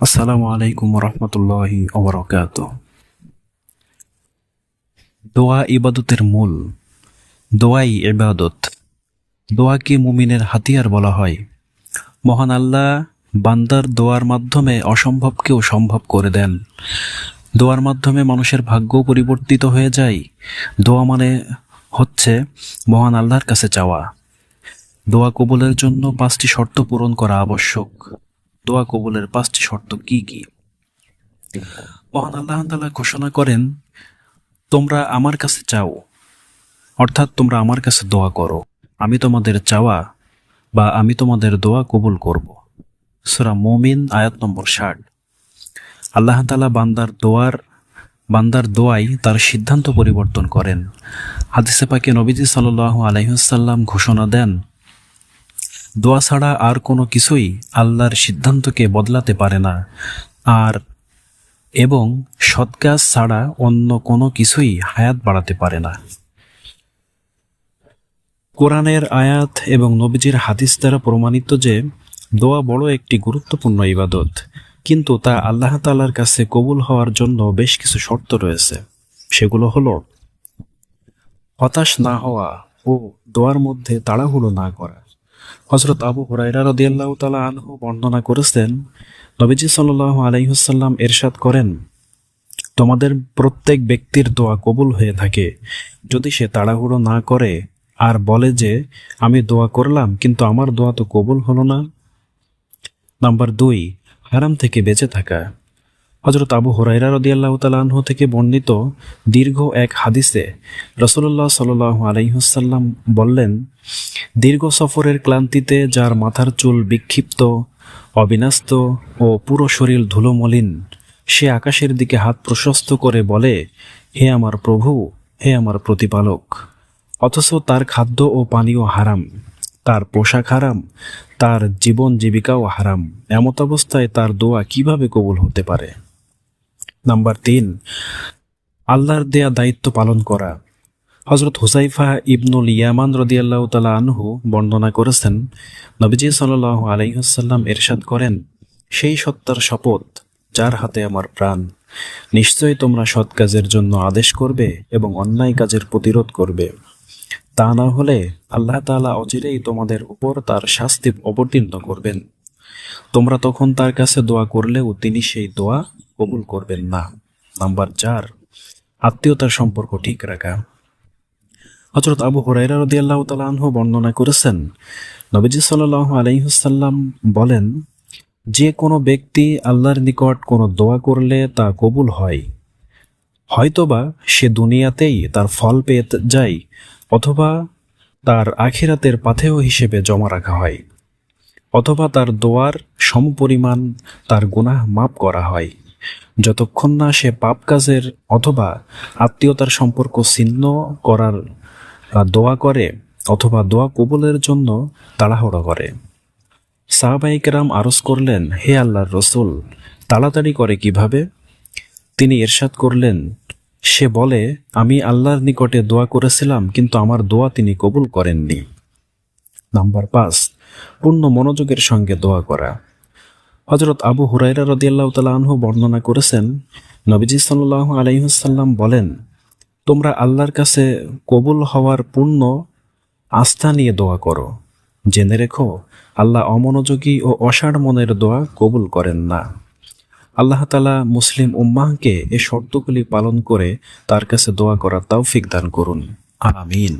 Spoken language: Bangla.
আসসালামু আলাইকুম রহমতুল্লাহি ওবরাকাত। দোয়া ইবাদতের মূল, দোয়াই ইবাদত। দোয়াকে মুমিনের হাতিয়ার বলা হয়। মহান আল্লাহ বান্দার দোয়ার মাধ্যমে অসম্ভবকেও সম্ভব করে দেন। দোয়ার মাধ্যমে মানুষের ভাগ্য পরিবর্তিত হয়ে যায়। দোয়া মানে হচ্ছে মহান আল্লাহর কাছে চাওয়া। দোয়া কবুলের জন্য পাঁচটি শর্ত পূরণ করা আবশ্যক। দোয়া কবুলের পাঁচটি শর্ত কি কি? মহান আল্লাহ তাআলা ঘোষণা করেন, তোমরা আমার কাছে চাও, অর্থাৎ তোমরা আমার কাছে দোয়া করো। আমি তোমাদের চাওয়া বা আমি তোমাদের দোয়া কবুল করব। সুরা মমিন, আয়াত নম্বর ষাট। আল্লাহ তাআলা বান্দার দোয়ার, বান্দার দোয়াই তার সিদ্ধান্ত পরিবর্তন করেন। হাদিসে পাকে নবীজি সাল্লাহ আলহিহাল্লাম ঘোষণা দেন দোয়া ছাড়া আর কোনো কিছুই আল্লাহর সিদ্ধান্তকে বদলাতে পারে না। আর এবং সৎ কাজ ছাড়া অন্য কোনো কিছুই হায়াত বাড়াতে পারে না। কোরআনের আয়াত এবং নবীজির হাদিস দ্বারা প্রমাণিত যে দোয়া বড় একটি গুরুত্বপূর্ণ ইবাদত, কিন্তু তা আল্লাহ তাআলার কাছে কবুল হওয়ার জন্য বেশ কিছু শর্ত রয়েছে। সেগুলো হলো, হতাশ না হওয়া ও দোয়ার মধ্যে তাড়াহুড়ো না করা। হজরত আবু হুরাইরা রদিয়াল্লাহ তালা আনহু বর্ণনা করেছেন, নবীজি সাল্লাহ আলাইহুসাল্লাম এরশাদ করেন, তোমাদের প্রত্যেক ব্যক্তির দোয়া কবুল হয়ে থাকে। যদি সে তাড়াহুড়ো না করে আর বলে যে, আমি দোয়া করলাম, কিন্তু আমার দোয়া তো কবুল হলো না। নাম্বার দুই, হারাম থেকে বেঁচে থাকা। হজরত আবু হরাইরা রদিয়াল্লাহ তালাহ থেকে বর্ণিত দীর্ঘ এক হাদিসে রসুল্লাহ সাল আলাইহুসাল্লাম বললেন, দীর্ঘ সফরের ক্লান্তিতে যার মাথার চুল বিক্ষিপ্ত, অবিনাস্ত ও পুরো শরীর ধুলোমলিন, সে আকাশের দিকে হাত প্রশস্ত করে বলে, হে আমার প্রভু, হে আমার প্রতিপালক, অথচ তার খাদ্য ও পানীয় হারাম, তার পোশাক হারাম, তার জীবন জীবিকাও হারাম, এমত অবস্থায় তার দোয়া কীভাবে কবুল হতে পারে নাম্বার তিন, আল্লাহর দেয়া দায়িত্ব পালন করা। হজরত হুসাইফা ইবনুল ইয়ামান রদিয়াল্লাহ তালা আনহু বর্ণনা করেছেন, নবীজি সাল আলাইসাল্লাম এরশাদ করেন, সেই সত্তার শপথ যার হাতে আমার প্রাণ, নিশ্চয়ই তোমরা সৎ কাজের জন্য আদেশ করবে এবং অন্যায় কাজের প্রতিরোধ করবে। তা না হলে আল্লাহ তাআলা অচিরেই তোমাদের উপর তার শাস্তি অবতীর্ণ করবেন। তোমরা তখন তার কাছে দোয়া করলেও তিনি সেই দোয়া কবুল করবেন না। নাম্বার চার আত্মীয়তার সম্পর্ক ঠিক রাখা। হজরত আবু হরাইরা রদি আল্লাহ তালাহ বর্ণনা করেছেন, নবীজি সাল্লাহ আলাইহুসাল্লাম বলেন, যে কোনো ব্যক্তি আল্লাহর নিকট কোনো দোয়া করলে তা কবুল হয়। হয়তোবা সে দুনিয়াতেই তার ফল পেয়ে যায় অথবা তার আখিরাতের পাথেয় হিসেবে জমা রাখা হয় অথবা তার দোয়ার সমপরিমাণ তার গুনাহ মাপ করা হয়। যতক্ষণ না সে পাপ কাজের অথবা আত্মীয়তার সম্পর্ক ছিন্ন করার দোয়া করে অথবা দোয়া কবুলের জন্য তাড়াহুড়ো করে। সাহাবাইকেরাম আরজ করলেন, হে আল্লাহর রসুল, তাড়াতাড়ি করে কীভাবে? তিনি এরশাদ করলেন, সে বলে, আমি আল্লাহর নিকটে দোয়া করেছিলাম, কিন্তু আমার দোয়া তিনি কবুল করেননি। নাম্বার পাঁচ, পূর্ণ মনোযোগের সঙ্গে দোয়া করা। হজরত আবু হুরাইরা রদিয়াল্লাহ তালা আনহু বর্ণনা করেছেন, নবীজি সাল্লাহ আলাইসাল্লাম বলেন, তোমরা আল্লাহর কাছে কবুল হওয়ার পূর্ণ আস্থা নিয়ে দোয়া করো। জেনে রেখো, আল্লাহ অমনোযোগী ও অসাড় মনের দোয়া কবুল করেন না। আল্লাহ তালা মুসলিম উম্মাহকে এ শর্তগুলি পালন করে তার কাছে দোয়া করার তৌফিক দান করুন। আমিন।